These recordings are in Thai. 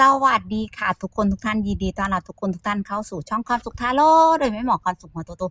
สวัสดีค่ะ ทุกคนทุกท่านยินดีต้อนรับทุกคนทุกท่านเข้าสู่ช่องความสุขทาโร่โดยแม่หมอความสุขหัวโตโต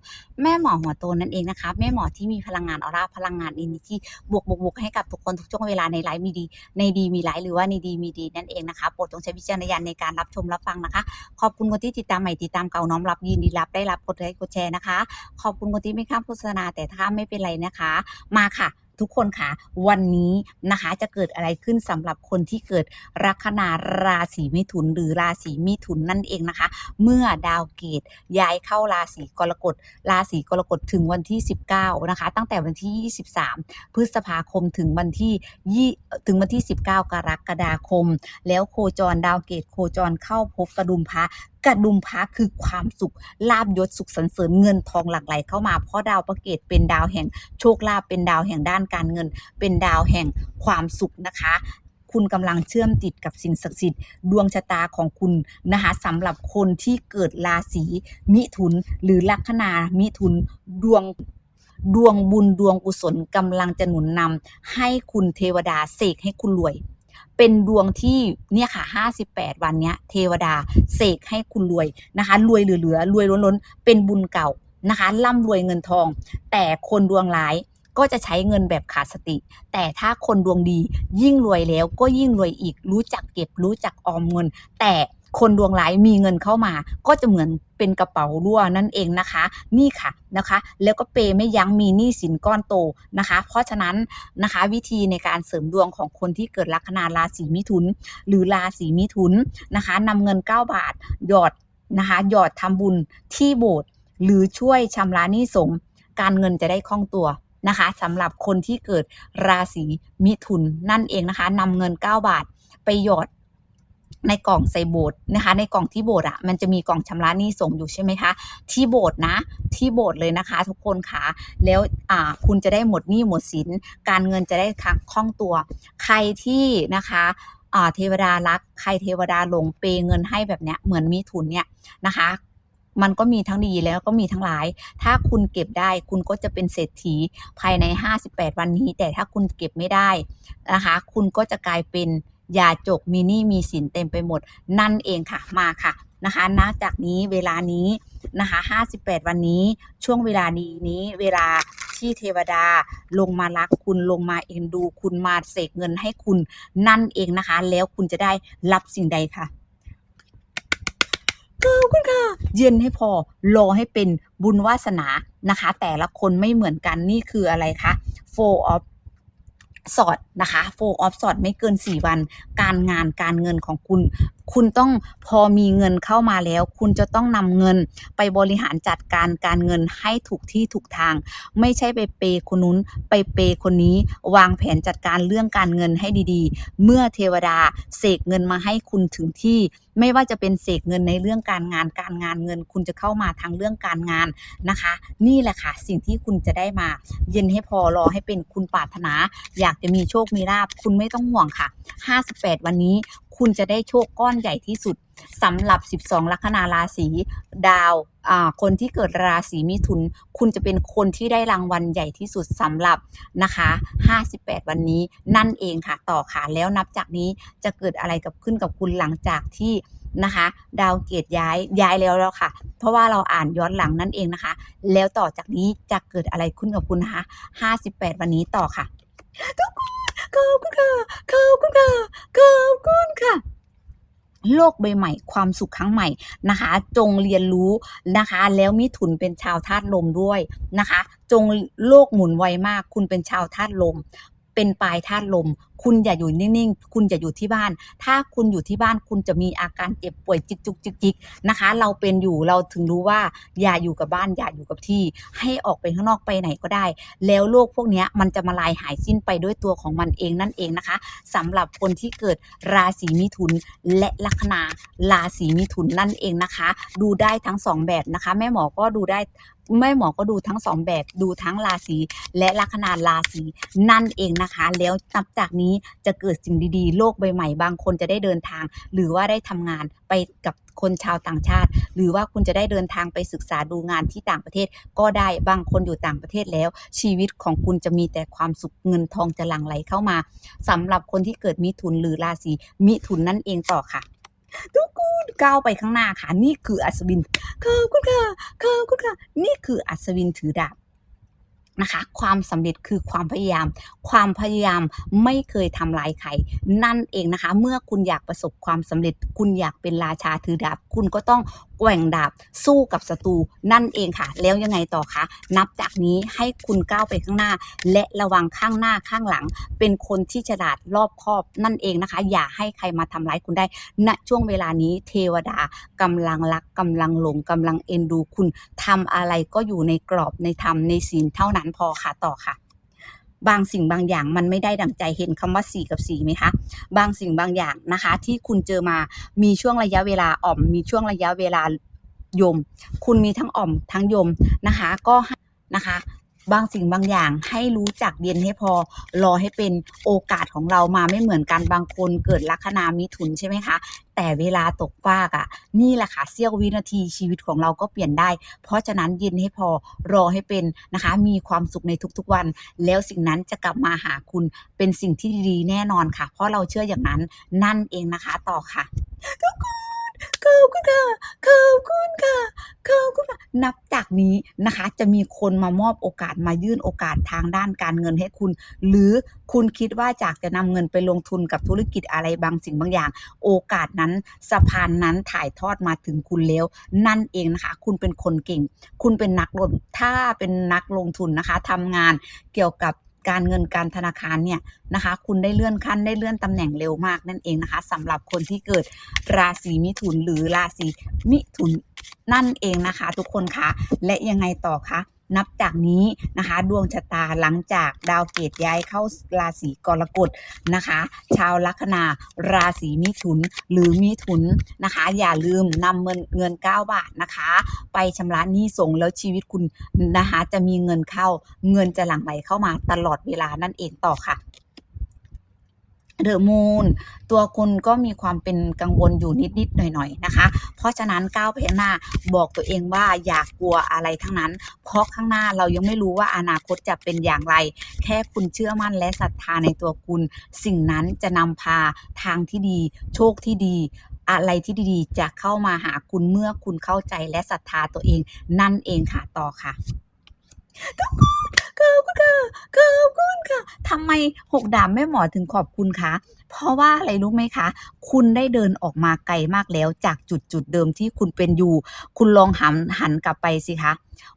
แม่หมอหัวโตนั่นเองนะคะแม่หมอที่มีพลังงานออร่าพลังงานอินที่บวกบวกบวกให้กับทุกคนทุกช่วงเวลาในไลฟ์มีดี ในดีมีไลฟ์หรือว่าในดีมีดีนั่นเองนะคะโปรดจงใช้วิจารณญาณในการรับชมรับฟังนะคะ ขอบคุณคนที่ติดตามใหม่ติดตามเก่าน้อมรับยินดีรับได้รับกดไลค์กดแชร์นะคะ ขอบคุณคนที่ไม่ข้ามโฆษณาแต่ถ้าไม่เป็นไรนะคะ มาค่ะ ทุกคนค่ะวันนี้นะคะจะเกิดอะไรขึ้นสำหรับคนที่เกิดลัคนาราศีมิถุน หรือราศีมิถุนนั่นเองนะคะ เมื่อดาวเกตย้ายเข้าราศีกรกฎราศีกรกฎถึงวันที่ 19นะคะตั้งแต่วันที่ 23 พฤษภาคมถึงวันที่ยี่ถึงวันที่ 19 กรกฎาคม แล้วโคจรดาวเกตโคจรเข้าพบกระดุมพระกระดุมพระคือความสุขลาบยศสุขสันเสริญเงินทองหลั่งไหลเข้ามาเพราะดาวประเกตเป็นดาวแห่งโชคลาภเป็นดาวแห่งด้านการเงิน เป็นดาวแห่งความสุขนะคะคุณกำลังเชื่อมติดกับสิ่งศักดิ์สิทธิ์ดวงชะตาของคุณนะคะสำหรับคนที่เกิดราศีมิถุนหรือลัคนามิถุนดวงดวงบุญดวงกุศลกำลังจะหนุนนำให้คุณเทวดาเสกให้คุณรวย เป็นดวงที่เนี่ยค่ะ 58 วันเนี้ยเทวดาเสกให้คุณรวยนะคะ รวยเหลือๆรวยล้นๆ เป็นบุญเก่านะคะร่ำรวยเงินทอง แต่คนดวงร้ายก็จะใช้เงินแบบขาดสติ แต่ถ้าคนดวงดียิ่งรวยแล้วก็ยิ่งรวยอีกรู้จักเก็บรู้จักออมเงิน แต่ คนดวงร้ายมีเงินเข้ามา ก็จะเหมือนเป็นกระเป๋ารั่วนั่นเองนะคะ นี่ค่ะนะคะ แล้วก็เปย์ไม่ยั้งมีหนี้สินก้อนโตนะคะ เพราะฉะนั้นนะคะวิธีในการเสริมดวงของคนที่เกิดลัคนาราศีมิถุน หรือราศีมิถุนนะคะนำเงิน 9 บาท หยอดนะคะหยอดทำบุญที่โบสถ์หรือช่วยชำระหนี้สงการเงินจะได้คล่องตัวนะคะสำหรับคนที่เกิดราศีมิถุนนั่นเองนะคะนำเงิน 9 บาทไปหยอด ในกล่องใส่โบสถ์นะคะ ในกล่องที่โบสถ์อะมันจะมีกล่องชำระหนี้ส่งอยู่ใช่ไหมคะ ที่โบสถ์นะ ที่โบสถ์เลยนะคะ ทุกคนค่ะ แล้วอ่าคุณจะได้หมดหนี้หมดสิน การเงินจะได้คล่องตัว ใครที่นะคะอ่าเทวดารัก ใครเทวดาหลงเปยเงินให้แบบเนี้ยเหมือนมีทุนเนี่ยนะคะมันก็มีทั้งดีแล้วก็มีทั้งร้าย ถ้าคุณเก็บได้คุณก็จะเป็นเศรษฐีภายใน 58 วันนี้ แต่ถ้าคุณเก็บไม่ได้นะคะ คุณก็จะกลายเป็น ยาจกมีนี้มีสินเต็มไปหมด นั่นเองค่ะมาค่ะนะคะณจากนี้เวลานี้นะคะ58 วันนี้ช่วงเวลานี้นี้เวลาที่เทวดาลงมารักคุณลงมาเอ็นดู คุณมาเสกเงินให้คุณนั่นเองนะคะ แล้วคุณจะได้รับสิ่งใดค่ะขอบคุณค่ะเย็นให้พอรอให้เป็นบุญวาสนานะคะ แต่ละคนไม่เหมือนกันนี่คืออะไรคะ four of สอดนะคะโฟออฟสอดไม่เกิน 4 วัน การงานการเงินของคุณ คุณต้องพอมีเงินเข้ามาแล้ว คุณจะต้องนำเงินไปบริหารจัดการการเงินให้ถูกที่ถูกทาง ไม่ใช่ไปเปย์คนนู้นไปเปย์คนนี้ วางแผนจัดการเรื่องการเงินให้ดีๆ เมื่อเทวดาเสกเงินมาให้คุณถึงที่ไม่ว่าจะเป็นเสกเงินในเรื่องการงานการงานเงิน คุณจะเข้ามาทางเรื่องการงานนะคะ นี่แหละค่ะ สิ่งที่คุณจะได้มา เย็นให้พอรอให้เป็นคุณปรารถนา อยากจะมีโชคมีลาบคุณไม่ต้องห่วงค่ะ 58 วันนี้ คุณจะได้โชคก้อนใหญ่ที่สุดสำหรับ 12 ลัคนาราศีดาวคนที่เกิดราศีมิถุน คุณจะเป็นคนที่ได้รางวัลใหญ่ที่สุดสำหรับนะคะ 58 วันนี้นั่นเองค่ะต่อค่ะแล้วนับจากนี้จะเกิดอะไรกับขึ้นกับคุณหลังจากที่นะคะ ดาวเกตย้ายย้ายแล้วแล้วค่ะ เพราะว่าเราอ่านย้อนหลังนั่นเองนะคะ แล้วต่อจากนี้จะเกิดอะไรขึ้นกับคุณนะคะ 58 วันนี้ต่อค่ะทุกคน ขอบคุณค่ะขอบคุณค่ะขอบคุณค่ะ โลกใบใหม่ ความสุขครั้งใหม่นะคะ จงเรียนรู้นะคะ แล้วมิถุนเป็นชาวธาตุลมด้วยนะคะ จงโลกหมุนไวมาก คุณเป็นชาวธาตุลม เป็นปลายธาตุลม คุณอย่าอยู่นิ่งๆ คุณอย่าอยู่ที่บ้าน ถ้าคุณอยู่ที่บ้านคุณจะมีอาการเจ็บป่วยจิกจุกจิกจิกนะคะ เราเป็นอยู่เราถึงรู้ว่าอย่าอยู่กับบ้านอย่าอยู่กับที่ ให้ออกไปข้างนอกไปไหนก็ได้ แล้วโรคพวกนี้มันจะมาลายหายสิ้นไปด้วยตัวของมันเองนั่นเองนะคะสำหรับคนที่เกิดราศีมิถุนและลัคนาราศีมิถุนนั่นเองนะคะ ดูได้ทั้งสองแบบนะคะ แม่หมอก็ดูได้ แม่หมอก็ดูทั้งสองแบบดูทั้งราศีและลัคนาราศีนั่นเองนะคะ แล้วนับจากนี้จะเกิดสิ่งดีๆ โลกใบใหม่บางคนจะได้เดินทาง หรือว่าได้ทำงานไปกับคนชาวต่างชาติ หรือว่าคุณจะได้เดินทางไปศึกษาดูงานที่ต่างประเทศก็ได้บางคนอยู่ต่างประเทศแล้ว ชีวิตของคุณจะมีแต่ความสุขเงินทองจะหลั่งไหลเข้ามาสำหรับคนที่เกิดมิถุนหรือราศีมิถุนนั่นเองต่อค่ะ ทุกคนก้าวไปข้างหน้าค่ะ นี่คืออัศวินขอบคุณค่ะขอบคุณค่ะ นี่คืออัศวินถือดาบนะคะความสำเร็จคือความพยายาม ความพยายามไม่เคยทำลายใครนั่นเองนะคะ เมื่อคุณอยากประสบความสำเร็จ คุณอยากเป็นราชาถือดาบ คุณก็ต้อง แกว่งดาบสู้กับศัตรูนั่นเองค่ะ แล้วยังไงต่อคะนับจากนี้ให้คุณก้าวไปข้างหน้า และระวังข้างหน้าข้างหลัง เป็นคนที่ฉลาดรอบคอบนั่นเองนะคะ อย่าให้ใครมาทำร้ายคุณได้ณช่วงเวลานี้เทวดากำลังรักกำลังหลงกำลังเอ็นดูคุณทำอะไรก็อยู่ในกรอบในธรรมในศีลเท่านั้นพอค่ะต่อค่ะ บางสิ่งบางอย่างมันไม่ได้ดังใจเห็นคำว่าสีกับสี่ไหมคะ บางสิ่งบางอย่างนะคะ ที่คุณเจอมามีช่วงระยะเวลาอ่อม มีช่วงระยะเวลายม คุณมีทั้งอ่อมทั้งยมนะคะ ก็นะคะ บางสิ่งบางอย่างให้รู้จักเย็นให้พอ รอให้เป็นโอกาสของเรามาไม่เหมือนกันบางคนเกิดลัคนามิถุนใช่ไหมคะ แต่เวลาตกฟากอะ่ะ นี่แหละค่ะเสี้ยววินาทีชีวิตของเราก็เปลี่ยนได้ เพราะฉะนั้นเย็นให้พอรอให้เป็นนะคะ มีความสุขในทุกๆวัน แล้วสิ่งนั้นจะกลับมาหาคุณเป็นสิ่งที่ดีๆแน่นอนค่ะ เพราะเราเชื่ออย่างนั้นนั่นเองนะคะ ต่อค่ะทุกคน อบคุณค่ะขอบคุณค่ะขอบคุณค่ะนับจากนี้นะคะ จะมีคนมามอบโอกาสมายื่นโอกาสทางด้านการเงินให้คุณ หรือคุณคิดว่าจากจะนำเงินไปลงทุนกับธุรกิจอะไรบางสิ่งบางอย่าง โอกาสนั้นสะพานนั้นถ่ายทอดมาถึงคุณแล้ว นั่นเองนะคะ คุณเป็นคนเก่ง คุณเป็นนักลงถ้าเป็นนักลงทุนนะคะทำงานเกี่ยวกับ การเงินการธนาคารเนี่ยนะคะ คุณได้เลื่อนขั้นได้เลื่อนตำแหน่งเร็วมากนั่นเองนะคะสำหรับคนที่เกิดราศีมิถุนหรือราศีมิถุนนั่นเองนะคะ ทุกคนคะและยังไงต่อคะ นับจากนี้นะคะ ดวงชะตาหลังจากดาวเกตย้ายเข้าราศีกรกฎนะคะ ชาวลัคนาราศีมิถุนหรือมิถุนนะคะ อย่าลืมนำเงินเงิน 9 บาทนะคะ ไปชำระหนี้ส่งแล้วชีวิตคุณนะคะ จะมีเงินเข้าเงินจะหลั่งไหลเข้ามาตลอดเวลานั่นเองต่อค่ะ เดอะมูนตัวคุณก็มีความเป็นกังวลอยู่นิด ๆ หน่อย ๆ นะคะ เพราะฉะนั้นก้าวไปข้างหน้าบอกตัวเองว่าอย่ากกลัวอะไรทั้งนั้น เพราะข้างหน้าเรายังไม่รู้ว่าอนาคตจะเป็นอย่างไร แค่คุณเชื่อมั่นและศรัทธาในตัวคุณ สิ่งนั้นจะนำพาทางที่ดี โชคที่ดีอะไรที่ดีๆ จะเข้ามาหาคุณเมื่อคุณเข้าใจและศรัทธาตัวเองนั่นเองค่ะต่อค่ะขอบคุณข อบคุณค่ะขอบคุณค่ะทำไมหกดาบแม่หมอถึงขอบคุณคะเพราะว่าอะไรรู้ไหมคะ คุณได้เดินออกมาไกลมากแล้วจากจุดจุดเดิมที่คุณเป็นอยู่ คุณลองหันหันกลับไปสิคะ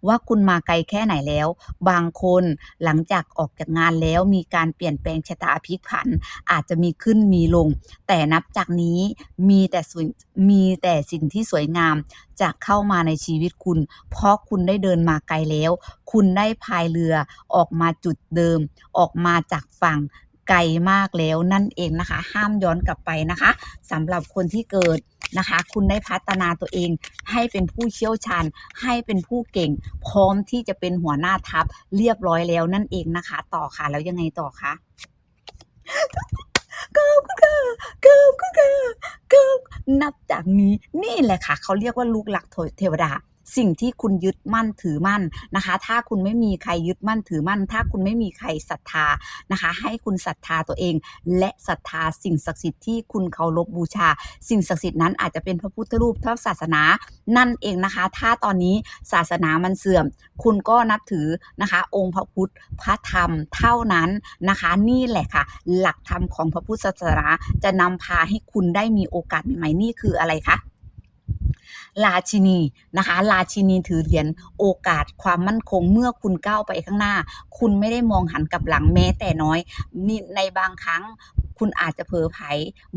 ว่าคุณมาไกลแค่ไหนแล้ว บางคนหลังจากออกจากงานแล้วมีการเปลี่ยนแปลงชะตาพลิกผัน อาจจะมีขึ้นมีลง แต่นับจากนี้มีแต่สวยมีแต่สิ่งที่สวยงามจะเข้ามาในชีวิตคุณ เพราะคุณได้เดินมาไกลแล้ว คุณได้พายเรือออกมาจุดเดิม ออกมาจากฝั่ง ไกลมากแล้วนั่นเองนะคะ ห้ามย้อนกลับไปนะคะสำหรับคนที่เกิดนะคะ คุณได้พัฒนาตัวเองให้เป็นผู้เชี่ยวชาญ ให้เป็นผู้เก่ง พร้อมที่จะเป็นหัวหน้าทัพเรียบร้อยแล้วนั่นเองนะคะ ต่อค่ะแล้วยังไงต่อคะขอบคุณค่ะขอบคุณค่ะขอบนับจากนี้นี่แหละค่ะ เขาเรียกว่าลูกหลักเทวดา สิ่งที่คุณยึดมั่นถือมั่นนะคะ ถ้าคุณไม่มีใครยึดมั่นถือมั่น ถ้าคุณไม่มีใครศรัทธานะคะ ให้คุณศรัทธาตัวเอง และศรัทธาสิ่งศักดิ์สิทธิ์ที่คุณเคารพบูชา สิ่งศักดิ์สิทธิ์นั้นอาจจะเป็นพระพุทธรูปพระศาสนานั่นเองนะคะ ถ้าตอนนี้ศาสนามันเสื่อม คุณก็นับถือนะคะ องค์พระพุทธพระธรรมเท่านั้นนะคะ นี่แหละค่ะ หลักธรรมของพระพุทธศาสนาจะนำพาให้คุณได้มีโอกาสใหม่ๆนี่คืออะไรคะ ราชินีนะคะ ราชินีถือเหรียญโอกาสความมั่นคงเมื่อคุณก้าวไปข้างหน้า คุณไม่ได้มองหันกลับหลังแม้แต่น้อยนี่ในบางครั้งคุณอาจจะเผลอไผ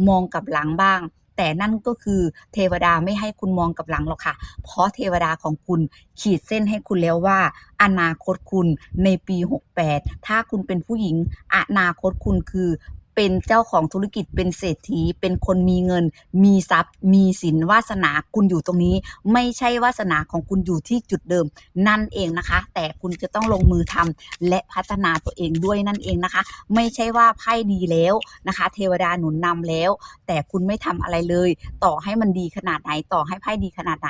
มองกลับหลังบ้างแต่นั่นก็คือเทวดาไม่ให้คุณมองกลับหลังหรอกค่ะ เพราะเทวดาของคุณขีดเส้นให้คุณแล้วว่า อนาคตคุณในปี 68 ถ้าคุณเป็นผู้หญิง อนาคตคุณคือ เป็นเจ้าของธุรกิจเป็นเศรษฐี เป็นคนมีเงิน มีทรัพย์ มีสินวาสนาคุณอยู่ตรงนี้ ไม่ใช่วาสนาของคุณอยู่ที่จุดเดิม นั่นเองนะคะ แต่คุณจะต้องลงมือทำและพัฒนาตัวเองด้วยนั่นเองนะคะ ไม่ใช่ว่าไพ่ดีแล้วนะคะ เทวดาหนุนนำแล้ว แต่คุณไม่ทำอะไรเลย ต่อให้มันดีขนาดไหนต่อให้ไพ่ดีขนาดไหน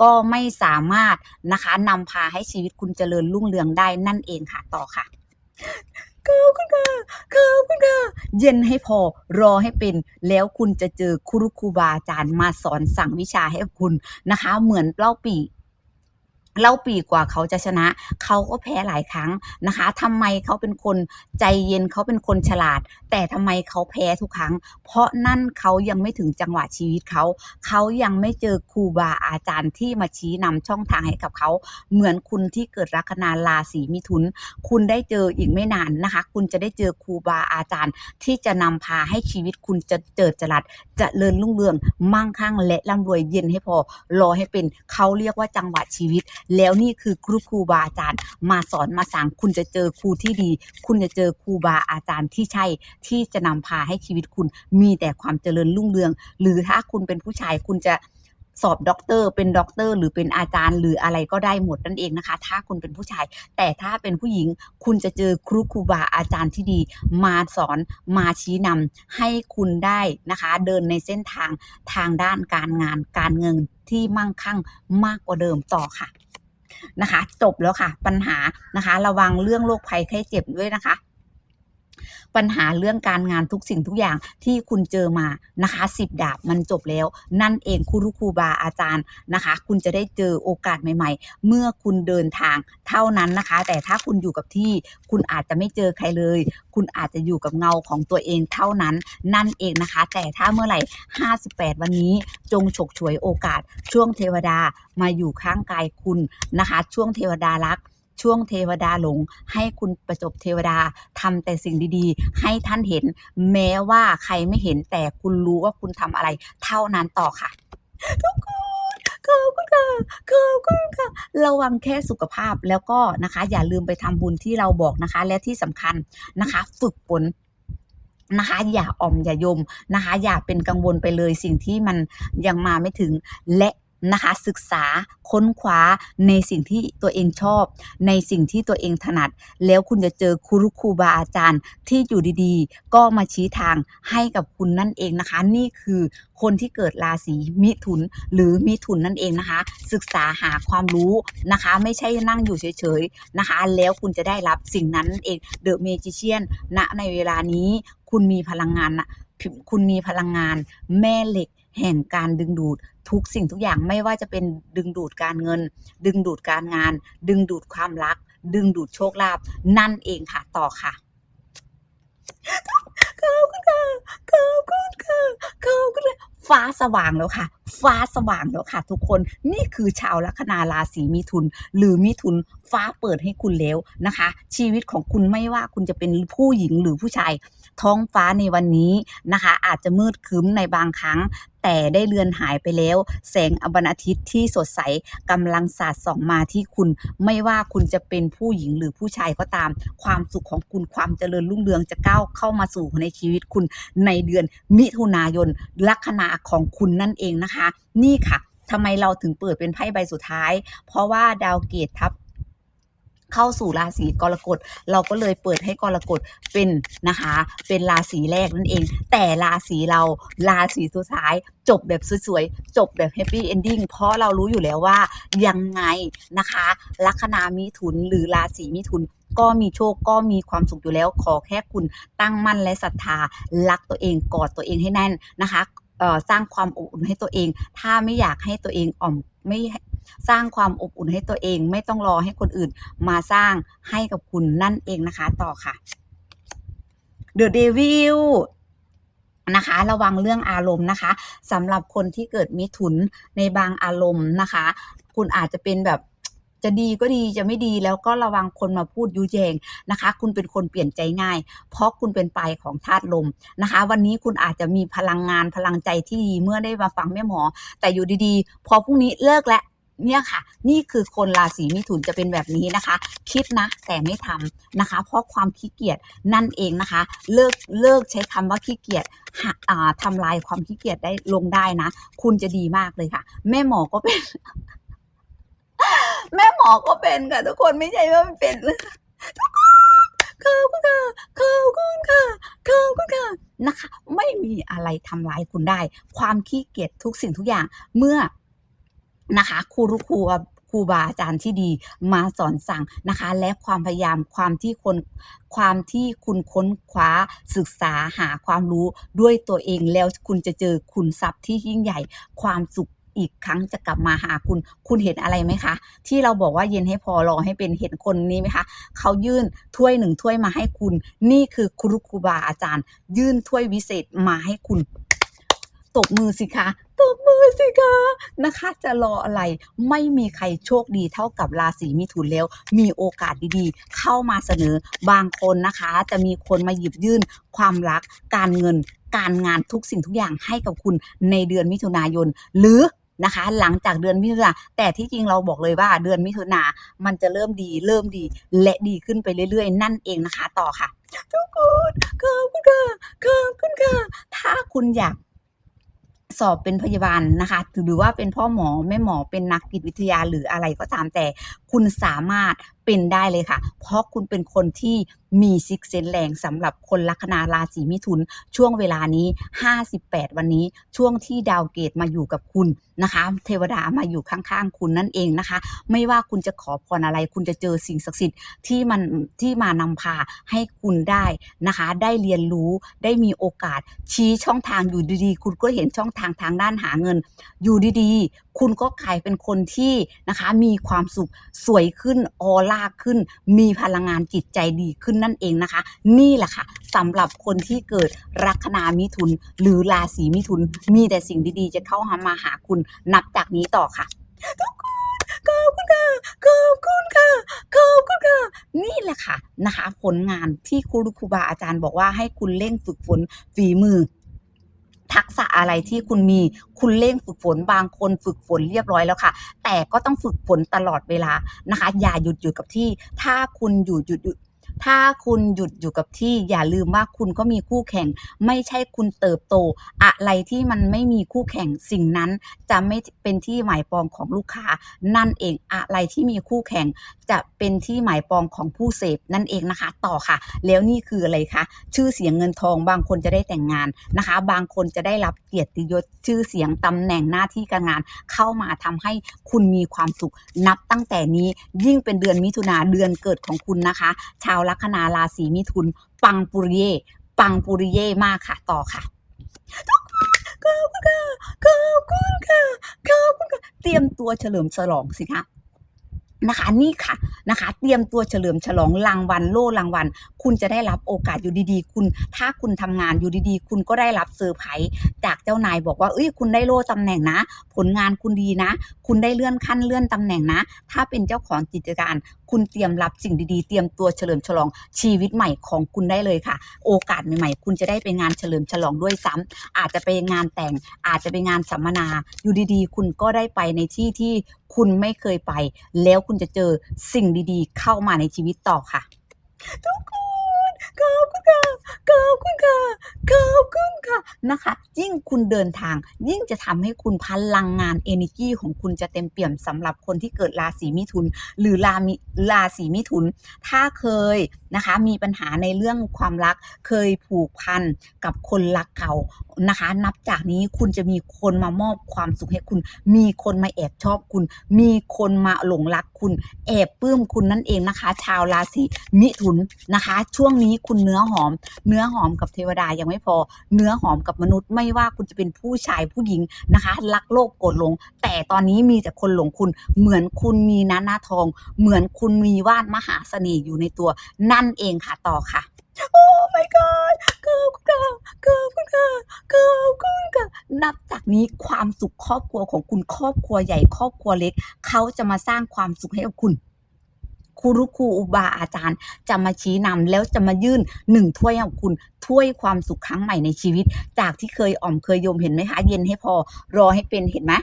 ก็ไม่สามารถนะคะนำพาให้ชีวิตคุณเจริญรุ่งเรืองได้นั่นเองค่ะต่อค่ะ ขอบคุณค่ะขอบคุณค่ะเย็นให้พอรอให้เป็น แล้วคุณจะเจอครูครูบาอาจารย์มาสอนสั่งวิชาให้คุณนะคะ เหมือนเล่าปี เล่าปีกว่าเขาจะชนะ เขาก็แพ้หลายครั้งนะคะทำไมเขาเป็นคนใจเย็นเขาเป็นคนฉลาด แต่ทำไมเขาแพ้ทุกครั้ง เพราะนั่นเขายังไม่ถึงจังหวะชีวิตเขา เขายังไม่เจอครูบาอาจารย์ที่มาชี้นำช่องทางให้กับเขา เหมือนคุณที่เกิดลัคนาราศีมิถุน คุณได้เจออีกไม่นานนะคะ คุณจะได้เจอครูบาอาจารย์ ที่จะนำพาให้ชีวิตคุณจะเจิดจรัสจะเริญรุ่งเรืองมั่งคั่งและร่ำรวยเย็นให้พอรอให้เป็นเขาเรียกว่าจังหวะชีวิตแล้วนี่คือครูครูบาอาจารย์ มาสอนมาสั่งคุณจะเจอครูที่ดี คุณจะเจอครูบาอาจารย์ที่ใช่ที่จะนำพาให้ชีวิตคุณมีแต่ความเจริญรุ่งเรือง หรือถ้าคุณเป็นผู้ชายคุณจะสอบด็อกเตอร์เป็นด็อกเตอร์หรือเป็นอาจารย์ หรืออะไรก็ได้หมดนั่นเองนะคะ ถ้าคุณเป็นผู้ชาย แต่ถ้าเป็นผู้หญิง คุณจะเจอครูครูบาอาจารย์ที่ดี มาสอนมาชี้นำให้คุณได้นะคะ เดินในเส้นทางทางด้านการงานการเงินที่มั่งคั่งมากกว่าเดิมต่อค่ะ นะคะ จบแล้วค่ะ ปัญหานะคะ ระวังเรื่องโรคภัยไข้เจ็บด้วยนะคะ ปัญหาเรื่องการงานทุกสิ่งทุกอย่างที่คุณเจอมานะคะสิบดาบมันจบแล้ว นั่นเองครูครูบาอาจารย์นะคะ คุณจะได้เจอโอกาสใหม่ ๆ เมื่อคุณเดินทางเท่านั้นนะคะ แต่ถ้าคุณอยู่กับที่คุณอาจจะไม่เจอใครเลย คุณอาจจะอยู่กับเงาของตัวเองเท่านั้น นั่นเองนะคะ แต่ถ้าเมื่อไหร่ 58 วันนี้จงฉกฉวยโอกาสช่วงเทวดามาอยู่ข้างกายคุณนะคะ ช่วงเทวดารัก ช่วงเทวดาหลง ให้คุณประจบเทวดาทำแต่สิ่งดีๆ ให้ท่านเห็น แม้ว่าใครไม่เห็นแต่คุณรู้ว่าคุณทำอะไร เท่านั้นต่อค่ะ ทุกคนขอบคุณค่ะขอบคุณค่ะระวังแค่สุขภาพแล้วก็นะคะ อย่าลืมไปทำบุญที่เราบอกนะคะ และที่สำคัญนะคะ ฝึกฝนนะคะอย่าอ่อมอย่ายมนะคะ อย่าเป็นกังวลไปเลยสิ่งที่มันยังมาไม่ถึงและ นะคะศึกษาค้นคว้าในสิ่งที่ตัวเองชอบ ในสิ่งที่ตัวเองถนัด แล้วคุณจะเจอครูครูบาอาจารย์ที่อยู่ดีๆ ก็มาชี้ทางให้กับคุณนั่นเองนะคะ นี่คือคนที่เกิดราศีมิถุนหรือมิถุนนั่นเองนะคะ ศึกษาหาความรู้นะคะ ไม่ใช่นั่งอยู่เฉยๆนะคะ แล้วคุณจะได้รับสิ่งนั้นเองเดอะเมจิเชียนณในเวลานี้ คุณมีพลังงานนะคุณมีพลังงานแม่เหล็ก แห่งการดึงดูดทุกสิ่งทุกอย่างไม่ว่าจะเป็นดึงดูดการเงิน ดึงดูดการงาน ดึงดูดความรัก ดึงดูดโชคลาภนั่นเองค่ะต่อค่ะขอบคุณค่ะขอบคุณค่ะขอบคุณค่ะฟ้าสว่างแล้วค่ะ ฟ้าสว่างแล้วค่ะ ทุกคนนี่คือชาวลัคนาราศีมิถุน หรือมิถุนฟ้าเปิดให้คุณแล้วนะคะ ชีวิตของคุณไม่ว่าคุณจะเป็นผู้หญิงหรือผู้ชาย ท้องฟ้าในวันนี้นะคะ อาจจะมืดครึ้มในบางครั้ง แต่ได้เลือนหายไปแล้ว แสงอบันอาทิตย์ที่สดใสกำลังสาดส่องมาที่คุณ ไม่ว่าคุณจะเป็นผู้หญิงหรือผู้ชายก็ตาม ความสุขของคุณความเจริญรุ่งเรืองจะก้าวเข้ามาสู่ในชีวิตคุณในเดือนมิถุนายนลัคนาของคุณนั่นเองนะคะ นี่ค่ะทำไมเราถึงเปิดเป็นไพ่ใบสุดท้าย เพราะว่าดาวเกตทับ เข้าสู่ราศีกรกฎเราก็เลยเปิดให้กรกฎเป็นนะคะ เป็นราศีแรกนั่นเอง แต่ราศีเราราศีสุดท้าย จบแบบสวยๆจบแบบแฮปปี้เอนดิ้งเพราะเรารู้อยู่แล้วว่ายังไงนะคะลัคนามิถุนหรือราศีมิถุนก็มีโชคก็มีความสุขอยู่แล้วขอแค่คุณตั้งมั่นและศรัทธารักตัวเองกอดตัวเองให้แน่นนะคะสร้างความอบอุ่นให้ตัวเอง ถ้าไม่อยากให้ตัวเองอ่อมไม่ สร้างความอบอุ่นให้ตัวเอง ไม่ต้องรอให้คนอื่นมาสร้างให้กับคุณนั่นเองนะคะ ต่อค่ะ The Devil นะคะ ระวังเรื่องอารมณ์นะคะสำหรับคนที่เกิดมิถุนในบางอารมณ์นะคะ คุณอาจจะเป็นแบบจะดีก็ดีจะไม่ดีแล้วก็ระวังคนมาพูดยุแยงนะคะ คุณเป็นคนเปลี่ยนใจง่าย เพราะคุณเป็นปลายของธาตุลมนะคะ วันนี้คุณอาจจะมีพลังงานพลังใจที่ดีเมื่อได้มาฟังแม่หมอ แต่อยู่ดีๆ พอพรุ่งนี้เลิกแล้ว เนี่ยค่ะ นี่คือคนราศีมิถุนจะเป็นแบบนี้นะคะ คิดนะแต่ไม่ทำนะคะ เพราะความขี้เกียจนั่นเองนะคะ เลิกเลิกใช้คำว่าขี้เกียจหาอ่าทำลายความขี้เกียจได้ลงได้นะ คุณจะดีมากเลยค่ะ แม่หมอก็เป็น แม่หมอก็เป็นค่ะทุกคนไม่ใช่ว่าไม่เป็นทุกคนขอบคุณค่ะขอบคุณค่ะขอบคุณค่ะนะคะ ไม่มีอะไรทำร้ายคุณได้ ความขี้เกียจทุกสิ่งทุกอย่างเมื่อ นะคะครูรุครูครูรูบาอาจารย์ที่ดีมาสอนสั่งนะคะ และความพยายามความที่คนความที่คุณค้นคว้าศึกษาหาความรู้ด้วยตัวเองแล้วคุณจะเจอคุณทรัพย์ที่ยิ่งใหญ่ ความสุขอีกครั้งจะกลับมาหาคุณ คุณเห็นอะไรไหมคะ ที่เราบอกว่าเย็นให้พอรอให้เป็นเห็นคนนี้ไหมคะ เขายื่นถ้วยหนึ่งถ้วยมาให้คุณ นี่คือครูครูบาอาจารย์ ยื่นถ้วยวิเศษมาให้คุณ ตบมือสิคะ ตบมือสิคะนะคะ จะรออะไรไม่มีใครโชคดีเท่ากับราศีมิถุนแล้ว มีโอกาสดีๆ เข้ามาเสนอบางคนนะคะ จะมีคนมาหยิบยื่นความรักการเงิน การงานทุกสิ่งทุกอย่างให้กับคุณในเดือนมิถุนายน หรือนะคะ หลังจากเดือนมิถุนาแต่ที่จริงเราบอกเลยว่าเดือนมิถุนามันจะเริ่มดี เริ่มดี และดีขึ้นไปเรื่อยๆ นั่นเองนะคะ ต่อค่ะ ทุกคนขอบคุณค่ะขอบคุณค่ะถ้าคุณอยาก สอบเป็นพยาบาลนะคะหรือว่าเป็นพ่อหมอแม่หมอเป็นนักจิตวิทยาหรืออะไรก็ตามแต่คุณสามารถ เป็นได้เลยค่ะ เพราะคุณเป็นคนที่มีซิกเซนแรงสำหรับคนลัคนาราศีมิถุน ช่วงเวลานี้ 58 วันนี้ช่วงที่ดาวเกตมาอยู่กับคุณนะคะ เทวดามาอยู่ข้างๆ คุณนั่นเองนะคะ ไม่ว่าคุณจะขอพรอะไร คุณจะเจอสิ่งศักดิ์สิทธิ์ที่มันที่มานำพาให้คุณได้นะคะ ได้เรียนรู้ได้มีโอกาสชี้ช่องทางอยู่ดีๆ คุณก็เห็นช่องทางทางด้านหาเงิน อยู่ดีๆ คุณก็กลายเป็นคนที่นะคะ มีความสุขสวยขึ้นออร่าขึ้น มีพลังงานจิตใจดีขึ้นนั่นเองนะคะ นี่แหละค่ะสำหรับคนที่เกิดลัคนามิถุน หรือราศีมิถุน มีแต่สิ่งดีๆ จะเข้ามาหาคุณนับจากนี้ต่อค่ะทุกคนขอบคุณค่ะขอบคุณค่ะขอบคุณค่ะ นี่แหละค่ะนะคะ ผลงานที่ครูครูบาอาจารย์บอกว่าให้คุณเร่งฝึกฝนฝีมือ ทักษะอะไรที่คุณมีคุณเร่งฝึกฝนบางคนฝึกฝนเรียบร้อยแล้วค่ะ แต่ก็ต้องฝึกฝนตลอดเวลานะคะ อย่าหยุดอยู่กับที่ ถ้าคุณอยู่หยุดหยุด ถ้าคุณหยุดอยู่กับที่อย่าลืมว่าคุณก็มีคู่แข่ง ไม่ใช่คุณเติบโต อะไรที่มันไม่มีคู่แข่งสิ่งนั้น จะไม่เป็นที่หมายปองของลูกค้า นั่นเองอะไรที่มีคู่แข่ง จะเป็นที่หมายปองของผู้เสพนั่นเองนะคะ ต่อค่ะ แล้วนี่คืออะไรคะชื่อเสียงเงินทองบางคนจะได้แต่งงานนะคะ บางคนจะได้รับเกียรติยศชื่อเสียงตำแหน่งหน้าที่การงาน เข้ามาทำให้คุณมีความสุขนับตั้งแต่นี้ยิ่งเป็นเดือนมิถุนาเดือนเกิดของคุณนะคะ ชาวลัคนาราศีมิถุน ปังปุริเย ปังปุริเยมากค่ะ ต่อค่ะขอบคุณค่ะขอบคุณค่ะขอบคุณค่ะเตรียมตัวเฉลิมฉลองสิคะนะคะนี่ค่ะนะคะ เตรียมตัวเฉลิมฉลองรางวัลโล่รางวัล คุณจะได้รับโอกาสอยู่ดีๆ คุณ ถ้าคุณทำงานอยู่ดีๆ คุณก็ได้รับเซอร์ไพรส์จากเจ้านายบอกว่าเอ้ยคุณได้โล่ตำแหน่งนะ ผลงานคุณดีนะ คุณได้เลื่อนขั้นเลื่อนตำแหน่งนะ ถ้าเป็นเจ้าของกิจการ คุณเตรียมรับสิ่งดีๆ เตรียมตัวเฉลิมฉลองชีวิตใหม่ของคุณได้เลยค่ะ โอกาสใหม่ๆ คุณจะได้ไปงานเฉลิมฉลองด้วยซ้ำอาจจะไปงานแต่ง อาจจะไปงานสัมมนา อยู่ดีๆ คุณก็ได้ไปในที่ที่คุณไม่เคยไป แล้วคุณจะเจอสิ่งดีๆ เข้ามาในชีวิตต่อค่ะ ทุกคน ขอบคุณค่ะขอบคุณค่ะขอบคุณค่ะนะคะ ยิ่งคุณเดินทาง ยิ่งจะทำให้คุณพลังงานเอนิจีของคุณจะเต็มเปี่ยมสำหรับคนที่เกิดราศีมิถุน หรือราศีมิถุน ถ้าเคยนะคะ มีปัญหาในเรื่องความรักเคยผูกพันกับคนรักเก่านะคะ นับจากนี้คุณจะมีคนมามอบความสุขให้คุณ มีคนมาแอบชอบคุณ มีคนมาหลงรักคุณ แอบปลื้มคุณนั่นเองนะคะ ชาวราศีมิถุนนะคะ ช่วงนี้คุณเนื้อหอม เนื้อหอมกับเทวดายังไม่พอ เนื้อหอมกับมนุษย์ไม่ว่าคุณจะเป็นผู้ชายผู้หญิงนะคะ รักโลกโกรธหลง แต่ตอนนี้มีแต่คนหลงคุณ เหมือนคุณมีน้าหน้าทอง เหมือนคุณมีว่านมหาเสน่ห์อยู่ในตัว นั่นเองค่ะต่อค่ะโอ้ my god ขอบคุณค่ะขอบคุณค่ะขอบคุณค่ะนับจากนี้ความสุขครอบครัวของคุณครอบครัวใหญ่ครอบครัวเล็ก เขาจะมาสร้างความสุขให้กับคุณครูรุครูอุบาอาจารย์ จะมาชี้นำแล้วจะมายื่นหนึ่งถ้วยให้กับคุณถ้วยความสุขครั้งใหม่ในชีวิต จากที่เคยอ่อมเคยโยมเห็นไหมคะ เย็นให้พอรอให้เป็นเห็นไหม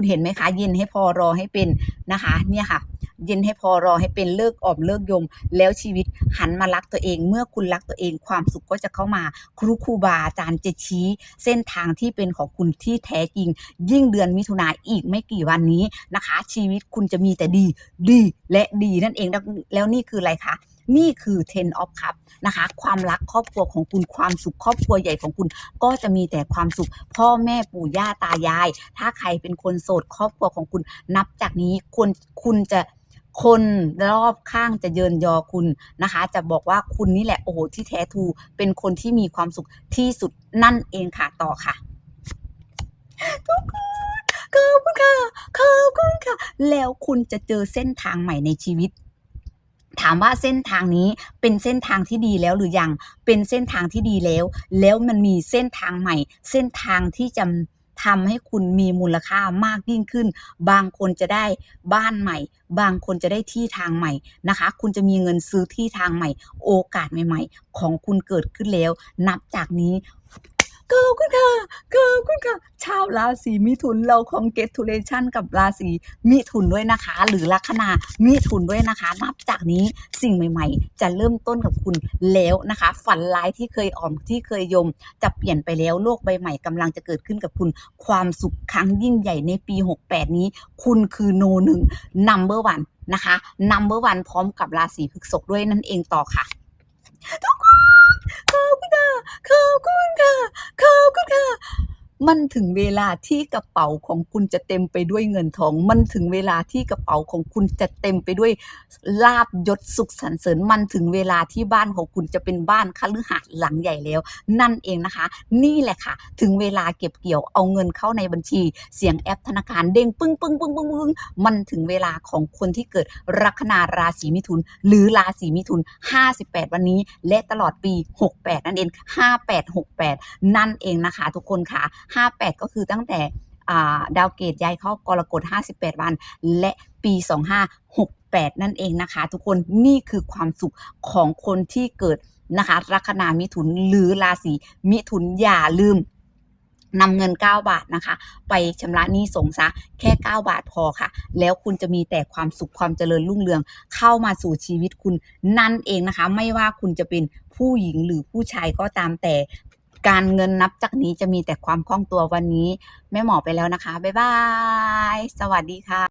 คุณเห็นไหมคะ เย็นให้พอรอให้เป็นนะคะ เนี่ยค่ะ เย็นให้พอรอให้เป็นเลิกออมเลิกยม แล้วชีวิตหันมารักตัวเอง เมื่อคุณรักตัวเองความสุขก็จะเข้ามา ครูครูบาอาจารย์จะชี้ เส้นทางที่เป็นของคุณที่แท้จริง ยิ่งเดือนมิถุนาอีกไม่กี่วันนี้นะคะ ชีวิตคุณจะมีแต่ดี ดีและดีนั่นเองแล้วนี่คืออะไรคะ นี่คือ ten of cup นะคะ ความรักครอบครัวของคุณความสุขครอบครัวใหญ่ของคุณ ก็จะมีแต่ความสุข พ่อแม่ปู่ย่าตายาย ถ้าใครเป็นคนโสดครอบครัวของคุณ นับจากนี้คุณคุณจะคนรอบข้างจะเยินยอคุณนะคะ จะบอกว่าคุณนี่แหละโอ้โหที่แท้ทูเป็นคนที่มีความสุขที่สุดนั่นเองค่ะต่อค่ะทุกคนขอบคุณค่ะขอบคุณค่ะ แล้วคุณจะเจอเส้นทางใหม่ในชีวิตามว่าเส้นทางนี้เป็นเส้นทางที่ดีแล้วหรือยัง เป็นเส้นทางที่ดีแล้ว แล้วมันมีเส้นทางใหม่ เส้นทางที่จะทำให้คุณมีมูลค่ามากยิ่งขึ้น บางคนจะได้บ้านใหม่ บางคนจะได้ที่ทางใหม่นะคะ คุณจะมีเงินซื้อที่ทางใหม่ โอกาสใหม่ ๆ ของคุณเกิดขึ้นแล้ว นับจากนี้ ขอบคุณค่ะขอบคุณค่ะ ชาวราศีมิถุนเราคองเกตทูเลชันกับราศีมิถุนด้วยนะคะ หรือลัคนามิถุนด้วยนะคะ นับจากนี้สิ่งใหม่ ๆ จะเริ่มต้นกับคุณแล้วนะคะ ฝันร้ายที่เคยอ่อมที่เคยยม จะเปลี่ยนไปแล้วโลกใบใหม่กำลังจะเกิดขึ้นกับคุณ ความสุขครั้งยิ่งใหญ่ในปี 68 นี้ คุณคือโนหนึ่ง number one นะคะ number one พร้อมกับราศีพฤษภด้วยนั่นเองต่อค่ะทุก คนขอบคุ มันถึงเวลาที่กระเป๋าของคุณจะเต็มไปด้วยเงินทอง มันถึงเวลาที่กระเป๋าของคุณจะเต็มไปด้วยลาบยศสุขสรรเสริญ มันถึงเวลาที่บ้านของคุณจะเป็นบ้านคฤหาสน์หลังใหญ่แล้ว นั่นเองนะคะ นี่แหละค่ะ ถึงเวลาเก็บเกี่ยวเอาเงินเข้าในบัญชี เสียงแอปธนาคารเด้งปึ้งปึ้งปึ้งปึ้งปึ้งมันถึงเวลาของคนที่เกิดลัคนาราศีมิถุน หรือราศีมิถุน 58 วันนี้ และตลอดปี 68 นั่นเอง 5868 นั่นเองนะคะ ทุกคนค่ะ58 ก็คือตั้งแต่าดาวเกตย้ายเข้ากรกฎ 58 วัน และปี 2568 นั่นเองนะคะ ทุกคนนี่คือความสุขของคนที่เกิดนะคะลัคนามิถุนหรือราศีมิถุนอย่าลืมนำเงิน 9 บาทนะคะ ไปชำระหนี้สงซะแค่ 9 บาทพอค่ะ แล้วคุณจะมีแต่ความสุขความเจริญรุ่งเรือง เข้ามาสู่ชีวิตคุณนั่นเองนะคะ ไม่ว่าคุณจะเป็นผู้หญิงหรือผู้ชายก็ตามแต่ การเงินนับจากนี้จะมีแต่ความคล่องตัววันนี้แม่หมอไปแล้วนะคะ บ๊ายบาย สวัสดีค่ะ